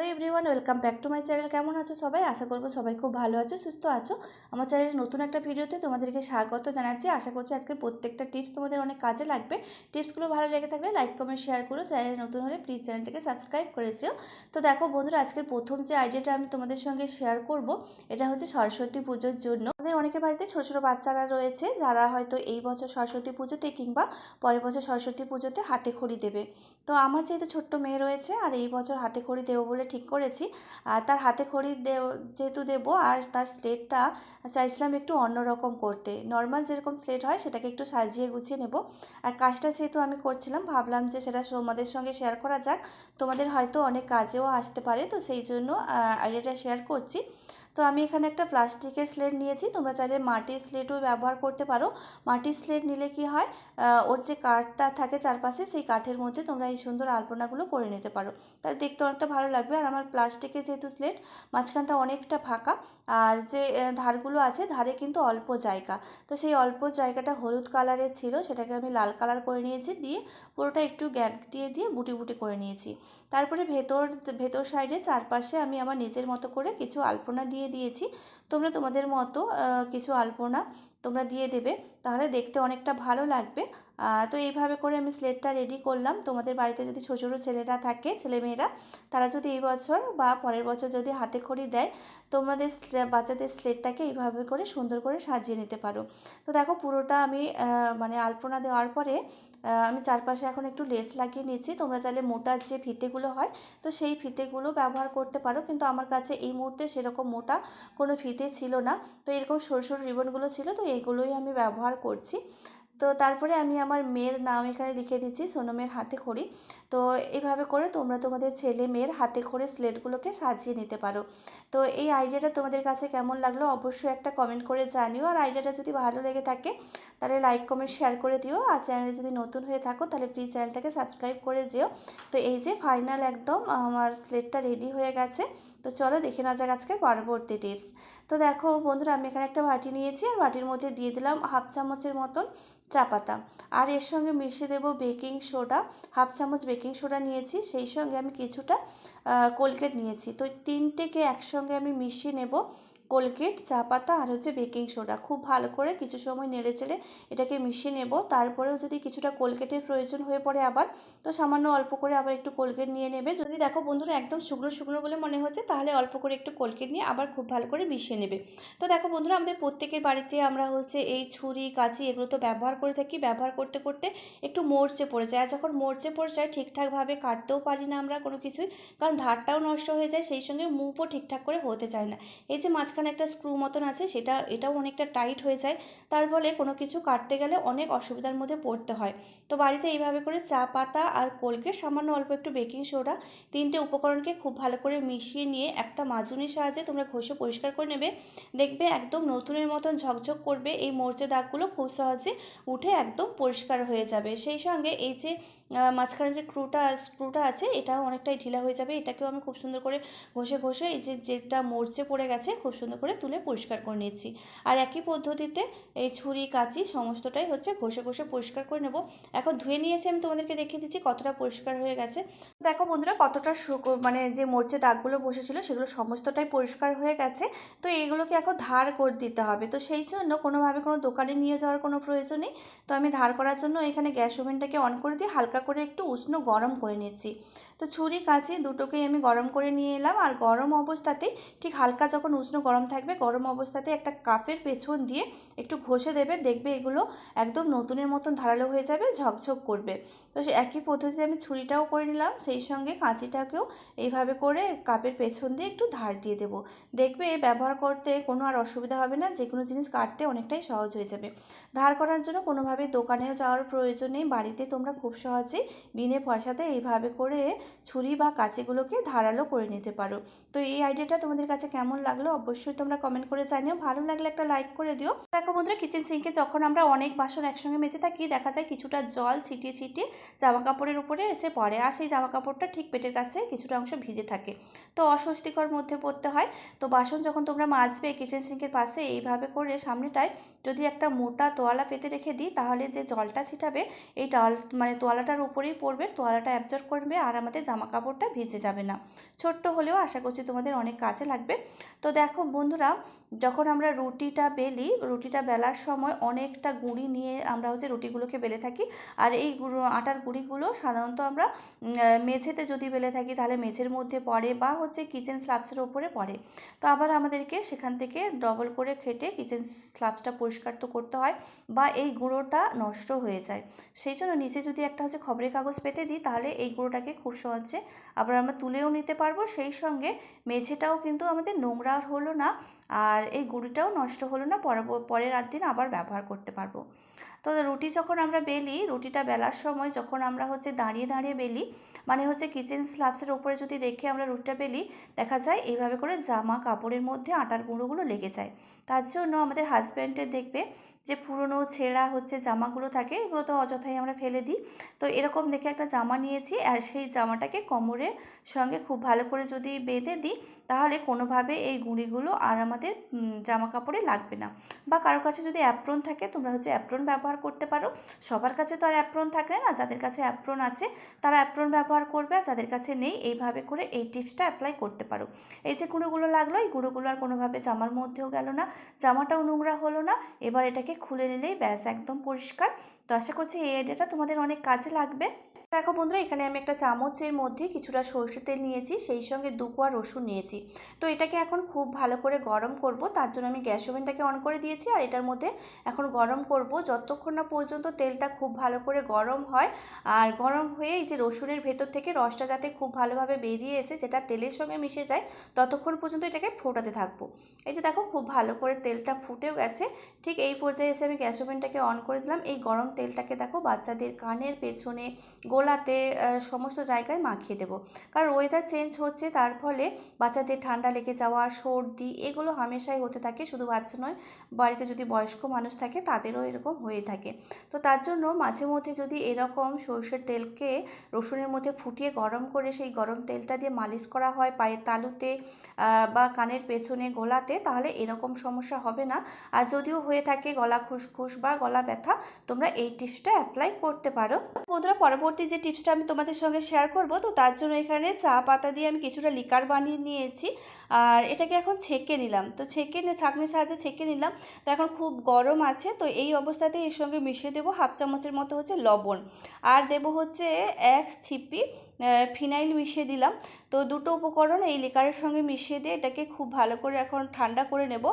Hello everyone welcome back to my channel কেমন আছো সবাই? আশা করব সবাই খুব ভালো আছো, সুস্থ আছো। আমার চ্যানেলের নতুন একটা ভিডিওতে তোমাদেরকে স্বাগত জানাচ্ছি। আশা করছি আজকের প্রত্যেকটা টিপস তোমাদের অনেক কাজে লাগবে। টিপসগুলো ভালো লেগে থাকলে লাইক কমেন্ট শেয়ার করো। চ্যানেলে নতুন হলে প্লিজ চ্যানেলটাকে সাবস্ক্রাইব করেছিও তো দেখো বন্ধুরা, আজকের প্রথম যে আইডিয়াটা আমি তোমাদের সঙ্গে শেয়ার করব, এটা হচ্ছে সরস্বতী পুজোর জন্য। আমাদের অনেকের বাড়িতে ছোটো ছোটো বাচ্চারা রয়েছে, যারা হয়তো এই বছর সরস্বতী পুজোতে কিংবা পরের বছর সরস্বতী পুজোতে হাতে খড়ি দেবে। তো আমার যেহেতু ছোট্ট মেয়ে রয়েছে, আর এই বছর হাতে খড়ি দেবো বলে ঠিক করেছি। আর তার হাতে খড়ি দেও, যেহেতু দেবো, আর তার স্লেটটা চাইছিলাম একটু অন্যরকম করতে। নর্মাল যেরকম স্লেট হয়, সেটাকে একটু সাজিয়ে গুছিয়ে নেব। আর কাজটা যেহেতু আমি করছিলাম, ভাবলাম যে সেটা তোমাদের সঙ্গে শেয়ার করা যাক। তোমাদের হয়তো অনেক কাজেও আসতে পারে, তো সেই জন্য আইডিয়াটা শেয়ার করছি। তো আমি এখানে একটা প্লাস্টিকের স্লেট নিয়েছি। তোমরা চাইলে মাটির স্লেটও ব্যবহার করতে পারো। মাটির স্লেট নিলে কি হয় ওর যে কাঠটা থাকে চারপাশে, সেই কাঠের মধ্যে তোমরা এই সুন্দর আলপনাগুলো করে নিতে পারো। তাহলে দেখতে অনেকটা ভালো লাগবে। আর আমার প্লাস্টিকের যেহেতু স্লেট, মাঝখানটা অনেকটা ফাঁকা। আর যে ধারগুলো আছে, ধারে কিন্তু অল্প জায়গা। তো সেই অল্প জায়গাটা হলুদ কালারের ছিল, সেটাকে আমি লাল কালার করে নিয়েছি। দিয়ে পুরোটা একটু গ্যাপ দিয়ে দিয়ে বুটি বুটি করে নিয়েছি। তারপরে ভেতর ভেতর সাইডে চারপাশে আমি আমার নিজের মতো করে কিছু আলপনা দিয়ে দিয়েছি। তোমরা তোমাদের মতো কিছু আলপনা তোমরা দিয়ে দেবে। তাহলে দেখতে অনেকটা ভালো লাগবে। তো এইভাবে করে আমি স্লেটটা রেডি করলাম। তোমাদের বাড়িতে যদি ছোটো ছোটো ছেলেরা থাকে ছেলেমেয়েরা তারা যদি এই বছর বা পরের বছর যদি হাতে খড়ি দেয়, তোমাদের বাচ্চাদের স্লেটটাকে এইভাবে করে সুন্দর করে সাজিয়ে নিতে পারো। তো দেখো, পুরোটা আমি মানে আলপনা দেওয়ার পরে আমি চারপাশে এখন একটু লেস লাগিয়ে নিচ্ছি তোমরা চাইলে মোটা যে ফিতেগুলো হয়, তো সেই ফিতেগুলো ব্যবহার করতে পারো। কিন্তু আমার কাছে এই মুহূর্তে সেরকম মোটা কোনো ফিতে ছিল না। তো এরকম সরু সরু রিবনগুলো ছিল, তো এগুলোই আমি ব্যবহার করছি। তো তারপরে আমি আমার মেয়ের নাম এখানে লিখে দিচ্ছি সোনমের হাতে খড়ি। তো এইভাবে করে তোমরা তোমাদের ছেলে মেয়ের হাতে খড়ি স্লেটগুলোকে সাজিয়ে নিতে পারো। তো এই আইডিয়াটা তোমাদের কাছে কেমন লাগল অবশ্যই একটা কমেন্ট করে জানিও। আর আইডিয়াটা যদি ভালো লেগে থাকে, তাহলে লাইক কমেন্ট শেয়ার করে দিও। আর চ্যানেলে যদি নতুন হয়ে থাকো, তাহলে প্লিজ চ্যানেলটাকে সাবস্ক্রাইব করে যেও। তো এই যে ফাইনাল একদম, আমার স্লেটটা রেডি হয়ে গেছে। তো চলো দেখে নেওয়া যাক আজকে পরবর্তী টিপস তো দেখো বন্ধুরা, আমি এখানে একটা বাটি নিয়েছি। আর বাটির মধ্যে দিয়ে দিলাম হাফ চামচের মতন চা পাতা। আর এর সঙ্গে মিশিয়ে দেব বেকিং সোডা। হাফ চামচ বেকিং সোডা নিয়েছি, সেই সঙ্গে আমি কিছুটা কোলগেট নিয়েছি। তো তিনটেকে একসঙ্গে আমি মিশিয়ে নেব। কোলগেট, চা পাতা আর হচ্ছে বেকিং সোডা। খুব ভালো করে কিছু সময় নেড়ে চেড়ে এটাকে মিশিয়ে নেব। তারপরেও যদি কিছুটা কোলগেটের প্রয়োজন হয়ে পড়ে আবার, তো সামান্য অল্প করে আবার একটু কোলগেট নিয়ে নেবে। যদি দেখো বন্ধুরা একদম শুকনো শুকনো বলে মনে হচ্ছে, তাহলে অল্প করে একটু কোলগেট নিয়ে আবার খুব ভালো করে মিশিয়ে নেবে। তো দেখো বন্ধুরা, আমাদের প্রত্যেকের বাড়িতে আমরা হচ্ছে এই ছুরি, কাঁচি এগুলো তো ব্যবহার করে থাকি। ব্যবহার করতে করতে একটু মরচে পড়ে যায়। আর যখন মরচে পড়ে যায়, ঠিকঠাকভাবে কাটতেও পারি না আমরা কোনো কিছুই, কারণ ধারটাও নষ্ট হয়ে যায়, সেই সঙ্গে মুখও ঠিকঠাক করে হতে চায় না। এই যে মাঝখানে মাঝখানে একটা স্ক্রু মতন আছে, সেটা, এটাও অনেকটা টাইট হয়ে যায়। তার ফলে কোনো কিছু কাটতে গেলে অনেক অসুবিধার মধ্যে পড়তে হয়। তো বাড়িতে এইভাবে করে চা পাতা আর কোলকে সামান্য অল্প একটু বেকিং সোডা তিনটে উপকরণকে খুব ভালো করে মিশিয়ে নিয়ে একটা মাজুনির সাহায্যে তোমরা ঘষে পরিষ্কার করে নেবে। দেখবে একদম নতুনের মতন ঝকঝক করবে, এই মরচে দাগগুলো খুব সহজে উঠে একদম পরিষ্কার হয়ে যাবে। সেই সঙ্গে এই যে মাঝখানে যে স্ক্রুটা স্ক্রুটা আছে, এটাও অনেকটাই ঢিলা হয়ে যাবে। এটাকেও আমি খুব সুন্দর করে ঘষে ঘষে এই যে, যেটা মরচে পড়ে গেছে, খুব সুন্দর করে তুলে পরিষ্কার করে নিচ্ছি আর একই পদ্ধতিতে এই ছুরি, কাঁচি সমস্তটাই হচ্ছে ঘষে ঘষে পরিষ্কার করে নেব। এখন ধুয়ে নিয়েছি, আমি তোমাদেরকে দেখিয়ে দিচ্ছি কতটা পরিষ্কার হয়ে গেছে। দেখো বন্ধুরা, কতটা মানে যে মরচে দাগগুলো বসেছিল সেগুলো সমস্তটাই পরিষ্কার হয়ে গেছে। তো এইগুলোকে এখন ধার করে দিতে হবে। তো সেই জন্য কোনোভাবে কোনো দোকানে নিয়ে যাওয়ার কোনো প্রয়োজন নেই। তো আমি ধার করার জন্য এখানে গ্যাস ওভেনটাকে অন করে দিয়ে হালকা করে একটু উষ্ণ গরম করে নিচ্ছি। তো ছুরি, কাঁচি দুটোকেই আমি গরম করে নিয়ে এলাম। আর গরম অবস্থাতেই ঠিক হালকা যখন উষ্ণ গরম থাকবে, গরম অবস্থাতে একটা কাপের পেছন দিয়ে একটু ঘষে দেবে, দেখবে এগুলো একদম নতুনের মতন ধারালো হয়ে যাবে, ঝকঝক করবে। তো সে একই পদ্ধতিতে আমি ছুরিটাও করে নিলাম, সেই সঙ্গে কাঁচিটাকেও এইভাবে করে কাপের পেছন দিয়ে একটু ধার দিয়ে দেবো। দেখবে ব্যবহার করতে কোনো আর অসুবিধা হবে না যে কোনো জিনিস কাটতে অনেকটাই সহজ হয়ে যাবে। ধার করার জন্য কোনোভাবে দোকানেও যাওয়ার প্রয়োজন নেই, বাড়িতে তোমরা খুব সহজেই বিনে পয়সাতে এইভাবে করে ছুরি বা কাঁচিগুলোকে ধারালো করে নিতে পারো। তো এই আইডিয়াটা তোমাদের কাছে কেমন লাগল অবশ্যই তোমরা কমেন্ট করে জানিও। ভালো লাগলে একটা লাইক করে দিও। দেখো বন্ধুরা কিচেন সিঙ্কে যখন আমরা অনেক বাসন একসঙ্গে মেজে থাকি, দেখা যায় কিছুটা জল ছিটিয়ে ছিটিয়ে জামা কাপড়ের উপরে এসে পড়ে। আর সেই জামা কাপড়টা ঠিক পেটের কাছে কিছুটা অংশ ভিজে থাকে। তো অস্বস্তিকর মধ্যে পড়তে হয়। তো বাসন যখন তোমরা মাজবে কিচেন সিঙ্কের পাশে, এইভাবে করে সামনেটায় যদি একটা মোটা তোয়ালা পেতে রেখে দিই, তাহলে যে জলটা ছিটাবে, এই টাল মানে তোয়ালাটার উপরেই পড়বে। তোয়ালাটা অ্যাবজর্ব করবে আর আমাদের জামা কাপড়টা ভিজে যাবে না। ছোট্ট হলেও আশা করছি তোমাদের অনেক কাজে লাগবে। তো দেখো বন্ধুরা, যখন আমরা রুটিটা বেলি, রুটিটা বেলার সময় অনেকটা গুঁড়ি নিয়ে আমরা হচ্ছে রুটিগুলোকে বেলে থাকি। আর এই আটার গুঁড়িগুলো সাধারণত আমরা মেঝেতে যদি বেলে থাকি তাহলে মেঝের মধ্যে পড়ে বা হচ্ছে কিচেন স্ল্যাবসের ওপরে পড়ে। তো আবার আমাদেরকে সেখান থেকে ডবল করে খেটে কিচেন স্ল্যাবসটা পরিষ্কার তো করতে হয় বা এই গুঁড়োটা নষ্ট হয়ে যায়। সেই জন্য নিচে যদি একটা হচ্ছে খবরের কাগজ পেতে দিই তাহলে এই গুঁড়োটাকে খুব সহজে আবার আমরা তুলেও নিতে পারব। সেই সঙ্গে মেঝেটাও কিন্তু আমাদের নোংরা হলো না, আর এই গুঁড়িটাও নষ্ট হলো না, পরের রাত দিন আবার ব্যবহার করতে পারব। তো রুটি যখন আমরা বেলি, রুটিটা বেলার সময় যখন আমরা হচ্ছে দাঁড়িয়ে দাঁড়িয়ে বেলি মানে হচ্ছে কিচেন স্ল্যাবসের ওপরে যদি রেখে আমরা রুটিটা বেলি, দেখা যায় এইভাবে করে জামা কাপড়ের মধ্যে আটার গুঁড়োগুলো লেগে যায়। তার জন্য আমাদের হাজব্যান্ডের দেখবে যে পুরনো ছেঁড়া হচ্ছে জামাগুলো থাকে, এগুলো তো অযথাই আমরা ফেলে দিই। তো এরকম দেখে একটা জামা নিয়েছি, আর সেই জামাটাকে কোমরের সঙ্গে খুব ভালো করে যদি বেঁধে দিই, তাহলে কোনোভাবে এই গুঁড়িগুলো আর আমাদের জামা কাপড়ে লাগবে না। বা কারোর কাছে যদি অ্যাপ্রন থাকে, তোমরা হচ্ছে অ্যাপ্রন ব্যবহার করতে পারো। সবার কাছে তো আর অ্যাপ্রন থাকে না, যাদের কাছে অ্যাপ্রন আছে, তারা অ্যাপ্রন ব্যবহার করবে, আর যাদের কাছে নেই, এইভাবে করে এই টিপসটা অ্যাপ্লাই করতে পারো। এই যে গুঁড়োগুলো লাগল, এই গুঁড়োগুলো আর কোনোভাবে জামার মধ্যেও গেল না, জামাটাও নোংরা হলো না, এবার এটাকে খুলে নিলেই ব্যাস একদম পরিষ্কার। তো আশা করছি এই আইডিয়াটা তোমাদের অনেক কাজে লাগবে। দেখো বন্ধুরা, এখানে আমি একটা চামচের মধ্যে কিছুটা সর্ষে তেল নিয়েছি, সেই সঙ্গে দু কোয়া রসুন নিয়েছি। তো এটাকে এখন খুব ভালো করে গরম করব, তার জন্য আমি গ্যাস ওভেনটাকে অন করে দিয়েছি, আর এটার মধ্যে এখন গরম করব। যতক্ষণ না পর্যন্ত তেলটা খুব ভালো করে গরম হয়, আর গরম হয়ে এই যে রসুনের ভেতর থেকে রসটা যাতে খুব ভালোভাবে বেরিয়ে এসে সেটা তেলের সঙ্গে মিশে যায়, ততক্ষণ পর্যন্ত এটাকে ফোটাতে থাকব। এই যে দেখো, খুব ভালো করে তেলটা ফুটেও গেছে। ঠিক এই পর্যায়ে এসে আমি গ্যাস ওভেনটাকে অন করে দিলাম। এই গরম তেলটাকে দেখো বাচ্চাদের কানের পেছনে গোলাতে সমস্ত জায়গায় মাখিয়ে দেবো। কারণ ওয়েদার চেঞ্জ হচ্ছে, তার ফলে বাচ্চাদের ঠান্ডা লেগে যাওয়া, সর্দি, এগুলো হামেশাই হতে থাকে। শুধু বাচ্চা নয়, বাড়িতে যদি বয়স্ক মানুষ থাকে, তাদেরও এরকম হয়ে থাকে। তো তার জন্য মাঝে মধ্যে যদি এরকম সর্ষের তেলকে রসুনের মধ্যে ফুটিয়ে গরম করে, সেই গরম তেলটা দিয়ে মালিশ করা হয় পায়ের তালুতে বা কানের পেছনে গোলাতে, তাহলে এরকম সমস্যা হবে না। আর যদিও হয়ে থাকে গলা খুসখুস বা গলা ব্যথা, তোমরা এই টিপসটা অ্যাপ্লাই করতে পারো। বন্ধুরা, পরবর্তী যে টিপসটা আমি তোমাদের সঙ্গে শেয়ার করব, তো তার জন্য এখানে চা পাতা দিয়ে আমি কিছুটা লিকার বানিয়ে নিয়েছি। আর এটাকে এখন ছেঁকে নিলাম। তো ছেঁকে ছাঁকনির সাহায্যে ছেঁকে নিলাম। তো এখন খুব গরম আছে, তো এই অবস্থাতে এর সঙ্গে মিশিয়ে দেবো হাফ চামচের মতো হচ্ছে লবণ। আর দেব হচ্ছে এক ছিপি ফিনাইল মিশিয়ে দিলাম। তো দুটো উপকরণ এই লিকারের সঙ্গে মিশিয়ে দিয়ে এটাকে খুব ভালো করে এখন ঠান্ডা করে নেব।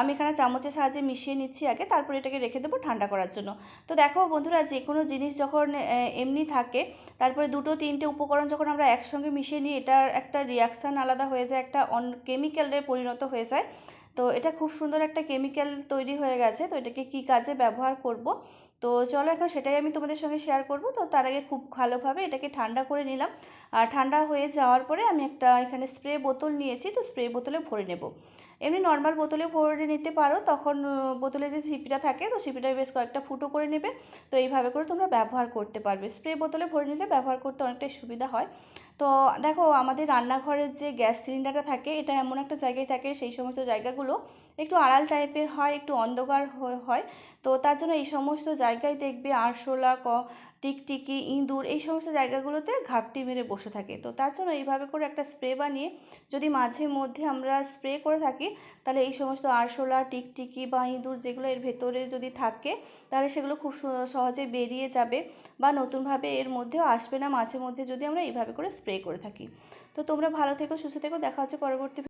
আমি এখানে চামচের সাহায্যে মিশিয়ে নিচ্ছি আগে, তারপরে এটাকে রেখে দেবো ঠান্ডা করার জন্য। তো দেখো বন্ধুরা যে কোনো জিনিস যখন এমনি থাকে, তারপরে দুটো, তিনটে উপকরণ যখন আমরা একসঙ্গে মিশিয়ে নিই, এটার একটা রিয়াকশান আলাদা হয়ে যায়, একটা অন কেমিক্যালে পরিণত হয়ে যায়। তো এটা খুব সুন্দর একটা কেমিক্যাল তৈরি হয়ে গেছে। তো এটাকে কি কাজে ব্যবহার করব? তো চলো এখন সেটাই আমি তোমাদের সঙ্গে শেয়ার করব। তো তার আগে খুব ভালোভাবে এটাকে ঠান্ডা করে নিলাম। আর ঠান্ডা হয়ে যাওয়ার পরে আমি একটা এখানে স্প্রে বোতল নিয়েছি। তো স্প্রে বোতলে ভরে নেব। এমনি নর্মাল বোতলে ভরে নিতে পারো, তখন বোতলে যে সিপিটা থাকে, তো সিপিটা বেশ কয়েকটা ফুটো করে নেবে। তো এইভাবে করে তোমরা ব্যবহার করতে পারবে। স্প্রে বোতলে ভরে নিলে ব্যবহার করতে অনেকটাই সুবিধা হয়। তো দেখো, আমাদের রান্নাঘরের যে গ্যাস সিলিন্ডারটা থাকে, এটা এমন একটা জায়গায় থাকে, সেই সমস্ত জায়গাগুলো একটু আড়াল টাইপের হয়, একটু অন্ধকার হয়। তো তার জন্য এই সমস্ত জায়গায় দেখবে আরশোলা, ক টিকটিকি, ইঁদুর এই সমস্ত জায়গাগুলোতে ঘাপটি মেরে বসে থাকে। তো তার জন্য এইভাবে করে একটা স্প্রে বানিয়ে যদি মাঝে মধ্যে আমরা স্প্রে করে থাকি, তাহলে এই সমস্ত আরশোলা, টিকটিকি বা ইঁদুর যেগুলো এর ভেতরে যদি থাকে, তাহলে সেগুলো খুব সহজে বেরিয়ে যাবে বা নতুনভাবে এর মধ্যেও আসবে না। মাঝে মধ্যে যদি আমরা এইভাবে করে স্প্রে করে থাকি। তো তোমরা ভালো থেকো, সুস্থ থেকো। দেখা হচ্ছে পরবর্তী